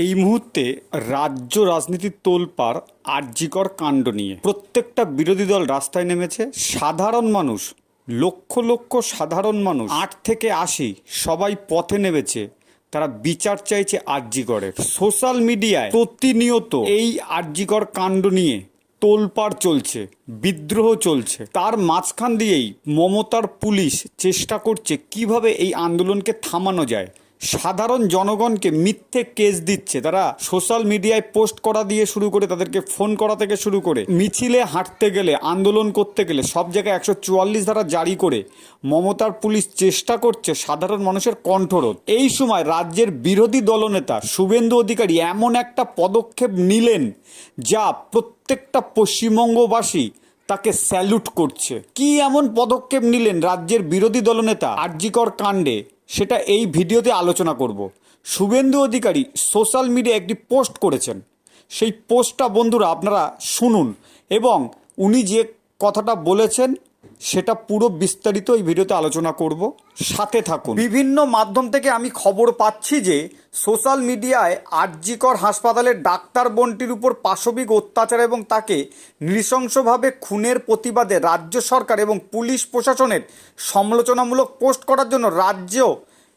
এই মুহূর্তে রাজ্য রাজনীতির তোলপাড় আর্যিকর কাণ্ড নিয়ে। প্রত্যেকটা বিরোধী দল রাস্তায় নেমেছে। সাধারণ মানুষ, লক্ষ লক্ষ সাধারণ মানুষ, আট থেকে আশি সবাই পথে নেমেছে। তারা বিচার চাইছে আর্যিকরের সোশ্যাল মিডিয়ায় প্রতিনিয়ত এই আর্যিকর কাণ্ড নিয়ে তোলপাড় চলছে, বিদ্রোহ চলছে। তার মাঝখান দিয়েই মমতার পুলিশ চেষ্টা করছে কীভাবে এই আন্দোলনকে থামানো যায়। সাধারণ জনগণকে মিথ্যে কেস দিচ্ছে। তারা সোশ্যাল মিডিয়ায় পোস্ট করা দিয়ে শুরু করে, তাদেরকে ফোন করা থেকে শুরু করে, মিছিলে হাঁটতে গেলে, আন্দোলন করতে গেলে, সব জায়গায় একশো চুয়াল্লিশ ধারা জারি করে মমতার পুলিশ চেষ্টা করছে সাধারণ মানুষের কণ্ঠরোধ। এই সময় রাজ্যের বিরোধী দলনেতা শুভেন্দু অধিকারী এমন একটা পদক্ষেপ নিলেন যা প্রত্যেকটা পশ্চিমবঙ্গবাসী তাকে স্যালুট করছে। কি এমন পদক্ষেপ নিলেন রাজ্যের বিরোধী দলনেতা আরজিকর কাণ্ডে? সেটা এই ভিডিওতে আলোচনা করব। শুভেন্দু অধিকারী সোশ্যাল মিডিয়া একটি পোস্ট করেছেন। সেই পোস্টটা বন্ধুরা আপনারা শুনুন এবং উনি যে কথাটা বলেছেন সেটা পুরো বিস্তারিত এই ভিডিওতে আলোচনা করব। সাথে থাকুন। বিভিন্ন মাধ্যম থেকে আমি খবর পাচ্ছি যে সোশ্যাল মিডিয়ায় আরজিকর হাসপাতালের ডাক্তার বোনটির উপর পাশবিক অত্যাচার এবং তাকে নৃশংসভাবে খুনের প্রতিবাদে রাজ্য সরকার এবং পুলিশ প্রশাসনের সমালোচনামূলক পোস্ট করার জন্য রাজ্য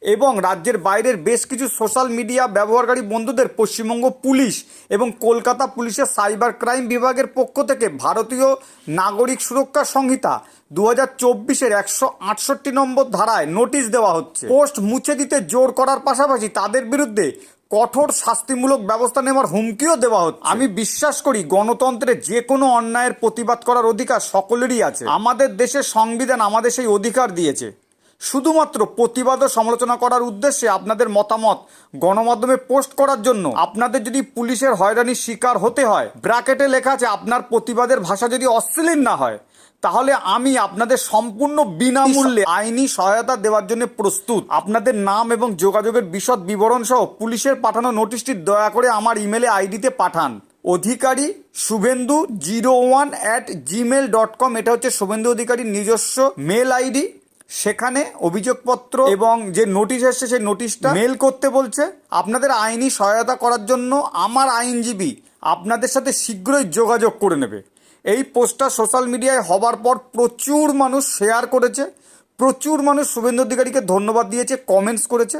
এবং রাজ্যের বাইরের বেশ কিছু সোশ্যাল মিডিয়া ব্যবহারকারী বন্ধুদের পশ্চিমবঙ্গ পুলিশ এবং কলকাতা পুলিশের সাইবার ক্রাইম বিভাগের পক্ষ থেকে ভারতীয় নাগরিক সুরক্ষা সংহিতা দু হাজার চব্বিশের একশো আটষট্টি নম্বর ধারায় নোটিশ দেওয়া হচ্ছে। পোস্ট মুছে দিতে জোর করার পাশাপাশি তাদের বিরুদ্ধে কঠোর শাস্তিমূলক ব্যবস্থা নেওয়ার হুমকিও দেওয়া হচ্ছে। আমি বিশ্বাস করি গণতন্ত্রে যে কোনো অন্যায়ের প্রতিবাদ করার অধিকার সকলেরই আছে। আমাদের দেশের সংবিধান আমাদের সেই অধিকার দিয়েছে। শুধুমাত্র প্রতিবাদ ও সমালোচনা করার উদ্দেশ্যে আপনাদের মতামত গণমাধ্যমে পোস্ট করার জন্য আপনাদের যদি পুলিশের হয়রানির শিকার হতে হয়, ব্র্যাকেটে লেখা আছে, আপনার প্রতিবাদের ভাষা যদি অশ্লীল না হয়, তাহলে আমি আপনাদের সম্পূর্ণ বিনামূল্যে আইনি সহায়তা দেওয়ার জন্য প্রস্তুত। আপনাদের নাম এবং যোগাযোগের বিশদ বিবরণ সহ পুলিশের পাঠানো নোটিশটি দয়া করে আমার ইমেলে আইডিতে পাঠান। Adhikari Suvendu zero one at Gmail dot com, এটা হচ্ছে শুভেন্দু অধিকারীর নিজস্ব মেল আইডি। সেখানে অভিযোগপত্র এবং যে নোটিশ এসছে, সেই নোটিশটা মেল করতে বলছে, আপনাদের আইনি সহায়তা করার জন্য আমার আইনজীবী আপনাদের সাথে শীঘ্রই যোগাযোগ করে নেবে। এই পোস্টটা সোশ্যাল মিডিয়ায় হবার পর প্রচুর মানুষ শেয়ার করেছে, প্রচুর মানুষ শুভেন্দু অধিকারীকে ধন্যবাদ দিয়েছে কমেন্টস করেছে।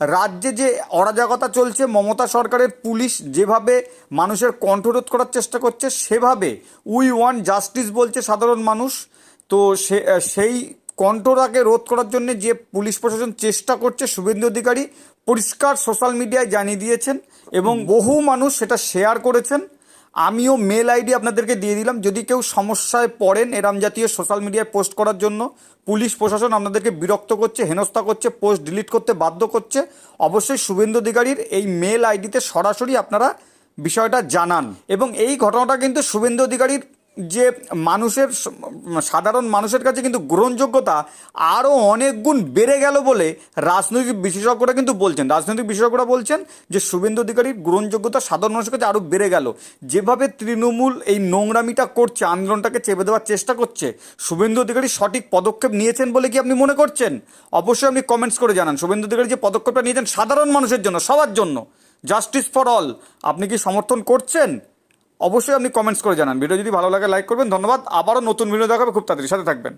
রাজ্যে যে অরাজকতা চলছে, মমতা সরকারের পুলিশ যেভাবে মানুষের কণ্ঠরোধ করার চেষ্টা করছে, সেভাবে উই ওয়ান জাস্টিস বলছে সাধারণ মানুষ। তো সে, সেই কণ্ঠটাকে রোধ করার জন্য যে পুলিশ প্রশাসন চেষ্টা করছে শুভেন্দু অধিকারী পরিষ্কার সোশ্যাল মিডিয়ায় জানিয়ে দিয়েছেন এবং বহু মানুষ সেটা শেয়ার করেছেন। আমিও মেল আইডি আপনাদেরকে দিয়ে দিলাম। যদি কেউ সমস্যায় পড়েন এরম জাতীয় সোশ্যাল মিডিয়ায় পোস্ট করার জন্য পুলিশ প্রশাসন আপনাদেরকে বিরক্ত করছে হেনস্থা করছে পোস্ট ডিলিট করতে বাধ্য করছে অবশ্যই শুভেন্দু অধিকারীর এই মেল আইডিতে সরাসরি আপনারা বিষয়টা জানান। এবং এই ঘটনাটা কিন্তু শুভেন্দু অধিকারীর যে মানুষের সাধারণ মানুষের কাছে কিন্তু গ্রহণযোগ্যতা আরও অনেক গুণ বেড়ে গেল বলে রাজনৈতিক বিশেষজ্ঞরা কিন্তু বলছেন। রাজনৈতিক বিশেষজ্ঞরা বলছেন যে শুভেন্দু অধিকারীর গ্রহণযোগ্যতা সাধারণ মানুষের কাছে আরও বেড়ে গেল। যেভাবে তৃণমূল এই নোংরামিটা করছে, আন্দোলনটাকে চেপে দেওয়ার চেষ্টা করছে, শুভেন্দু অধিকারী সঠিক পদক্ষেপ নিয়েছেন বলে কি আপনি মনে করছেন? অবশ্যই আপনি কমেন্টস করে জানান। শুভেন্দু অধিকারী যে পদক্ষেপটা নিয়েছেন সাধারণ মানুষের জন্য, সবার জন্য। জাস্টিস ফর অল আপনি কি সমর্থন করছেন? অবশ্যই আপনি কমেন্টস করে জানান। ভিডিও যদি ভালো লাগে লাইক করবেন। ধন্যবাদ। আবারও নতুন ভিডিও দেখাবে। খুব তাড়াতাড়ি। সাথে থাকবেন।